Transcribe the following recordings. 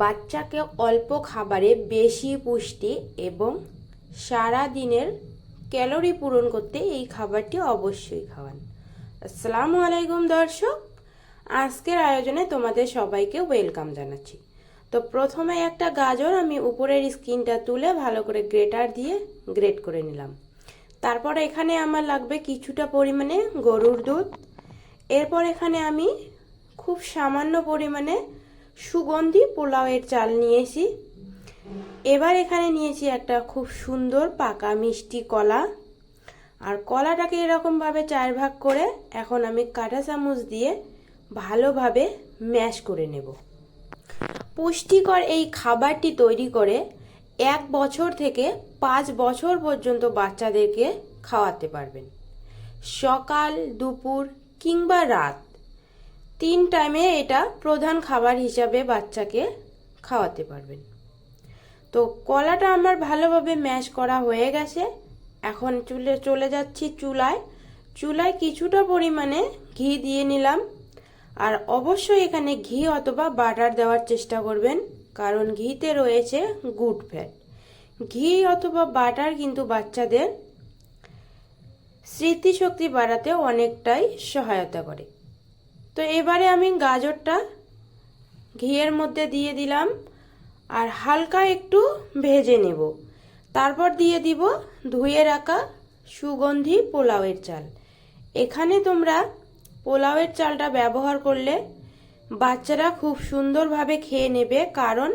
বাচ্চাকে অল্প খাবারে বেশি পুষ্টি এবং সারা দিনের ক্যালোরি পূরণ করতে এই খাবারটি অবশ্যই খাওয়ান। আসসালামু আলাইকুম দর্শক, আজকের আয়োজনে তোমাদের সবাইকে ওয়েলকাম জানাচ্ছি। তো প্রথমে একটা গাজর আমি উপরের স্কিনটা তুলে ভালো করে গ্রেটার দিয়ে গ্রেট করে নিলাম। তারপর এখানে আমার লাগবে কিছুটা পরিমাণে গরুর দুধ। এরপর এখানে আমি খুব সামান্য পরিমাণে সুগন্ধি পোলাওয়ের চাল নিয়েছি। এবার এখানে নিয়েছি একটা খুব সুন্দর পাকা মিষ্টি কলা। আর কলাটাকে এরকমভাবে চার ভাগ করে এখন আমি কাঁটা চামচ দিয়ে ভালোভাবে ম্যাশ করে নেব। পুষ্টিকর এই খাবারটি তৈরি করে এক বছর থেকে পাঁচ বছর পর্যন্ত বাচ্চাদেরকে খাওয়াতে পারবেন। সকাল, দুপুর কিংবা রাত। তিন টাইমে এটা প্রধান খাবার হিসাবে বাচ্চাকে খাওয়াতে পারবেন। তো কলাটা আমার ভালোভাবে ম্যাশ করা হয়ে গেছে। এখন চুলে, চলে যাচ্ছি চুলায়। চুলায় কিছুটা পরিমাণে ঘি দিয়ে নিলাম। আর অবশ্যই এখানে ঘি অথবা বাটার দেওয়ার চেষ্টা করবেন, কারণ ঘিতে রয়েছে গুড ফ্যাট। ঘি অথবা বাটার কিন্তু বাচ্চাদের স্মৃতিশক্তি বাড়াতে অনেকটাই সহায়তা করে। তো এবারে আমি গাজরটা ঘিয়ের মধ্যে দিয়ে দিলাম আর হালকা একটু ভেজে নেব। তারপর দিয়ে দিব ধুয়ে রাখা সুগন্ধি পোলাওয়ের চাল। এখানে তোমরা পোলাওয়ের চালটা ব্যবহার করলে বাচ্চারা খুব সুন্দরভাবে খেয়ে নেবে কারণ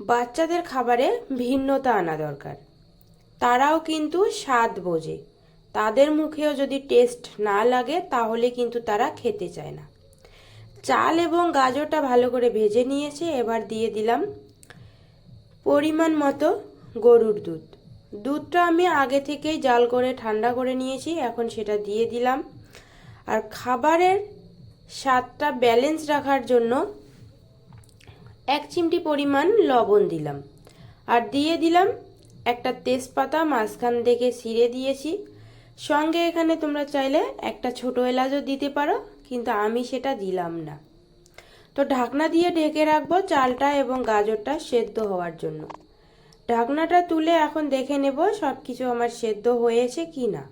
বাচ্চাদের খাবারে ভিন্নতা আনা দরকার। তারাও কিন্তু স্বাদ বোঝে। তাদের মুখেও যদি টেস্ট না লাগে, তাহলে কিন্তু তারা খেতে চায় না। চাল এবং গাজরটা ভালো করে ভেজে নিয়েছে, এবার দিয়ে দিলাম পরিমাণ মতো গরুর দুধ। দুধটা আমি আগে থেকেই জাল করে, ঠান্ডা করে নিয়েছি, এখন সেটা দিয়ে দিলাম। আর খাবারের স্বাদটা ব্যালেন্স রাখার জন্য এক চিমটি পরিমাণ লবণ দিলাম। আর দিয়ে দিলাম একটা তেজপাতা, মাঝখান থেকে ছিঁড়ে দিয়েছি। সঙ্গে এখানে তোমরা চাইলে একটা ছোট এলাচও দিতে পারো, কিন্তু আমি সেটা দিলাম না। তো ঢাকনা দিয়ে ঢেকে রাখব চালটা এবং গাজরটা সেদ্ধ হওয়ার জন্য। ঢাকনাটা তুলে এখন দেখে নেব সব কিছু আমার সেদ্ধ হয়েছে কি না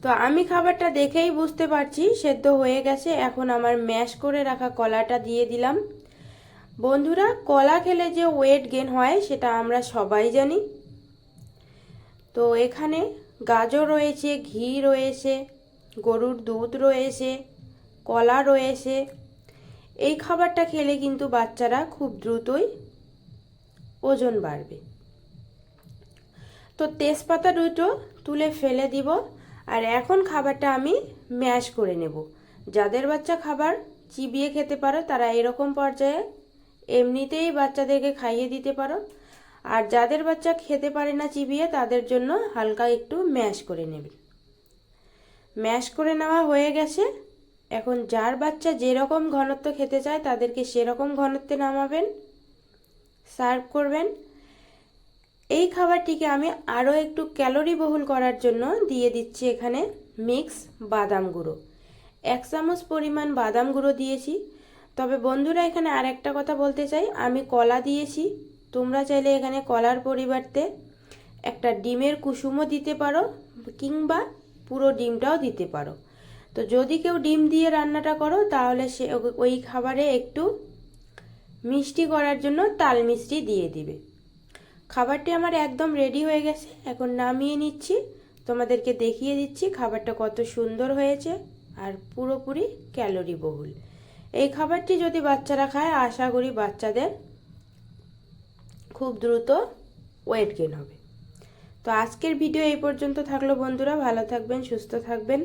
তো আমি খাবারটা দেখেই বুঝতে পারছি সেদ্ধ হয়ে গেছে, এখন আমার ম্যাশ করে রাখা কলাটা দিয়ে দিলাম। বন্ধুরা, কলা খেলে যে ওয়েট গেন হয় সেটা আমরা সবাই জানি। তো এখানে গাজর রয়েছে, ঘি রয়েছে, গরুর দুধ রয়েছে, কলা রয়েছে। এই খাবারটা খেলে কিন্তু বাচ্চারা খুব দ্রুতই ওজন বাড়বে। তো তেজপাতা দুটো তুলে ফেলে দিব আর এখন খাবারটা আমি ম্যাশ করে নেব। যাদের বাচ্চা খাবার চিবিয়ে খেতে পারো, তারা এরকম পর্যায়ে এমনিতেই বাচ্চাদেরকে খাইয়ে দিতে পারো। আর যাদের বাচ্চা খেতে পারে না চিবিয়ে, তাদের জন্য হালকা একটু ম্যাশ করে নেবেন। ম্যাশ করে নেওয়া হয়ে গেছে। এখন যার বাচ্চা যেরকম ঘনত্ব খেতে চায়, তাদেরকে সেরকম ঘনত্বে নামাবেন। সার্ভ করবেন। এই খাবারটিকে আমি আরও একটু ক্যালোরি বহুল করার জন্য দিয়ে দিচ্ছি এখানে মিক্স বাদাম গুঁড়ো। এক চামচ পরিমাণ বাদাম গুঁড়ো দিয়েছি। তবে বন্ধুরা, এখানে আর একটা কথা বলতে চাই। আমি কলা দিয়েছি। তোমরা চাইলে এখানে কলার পরিবর্তে একটা ডিমের কুসুমও দিতে পারো কিংবা পুরো ডিমটাও দিতে পারো। তো যদি কেউ ডিম দিয়ে রান্নাটা করো, তাহলে সে ওই খাবারে একটু মিষ্টি করার জন্য তাল মিষ্টি দিয়ে দিবে। খাবারটি আমার একদম রেডি হয়ে গেছে। এখন নামিয়ে নিচ্ছি। তোমাদেরকে দেখিয়ে দিচ্ছি খাবারটা কত সুন্দর হয়েছে আর পুরোপুরি ক্যালোরি বহুল। এই খাবারটি যদি বাচ্চারা খায়, আশা করি বাচ্চাদের খুব দ্রুত ওয়েট গেন হবে। তো আজকের ভিডিও এই পর্যন্ত থাকল বন্ধুরা, ভালো থাকবেন, সুস্থ থাকবেন।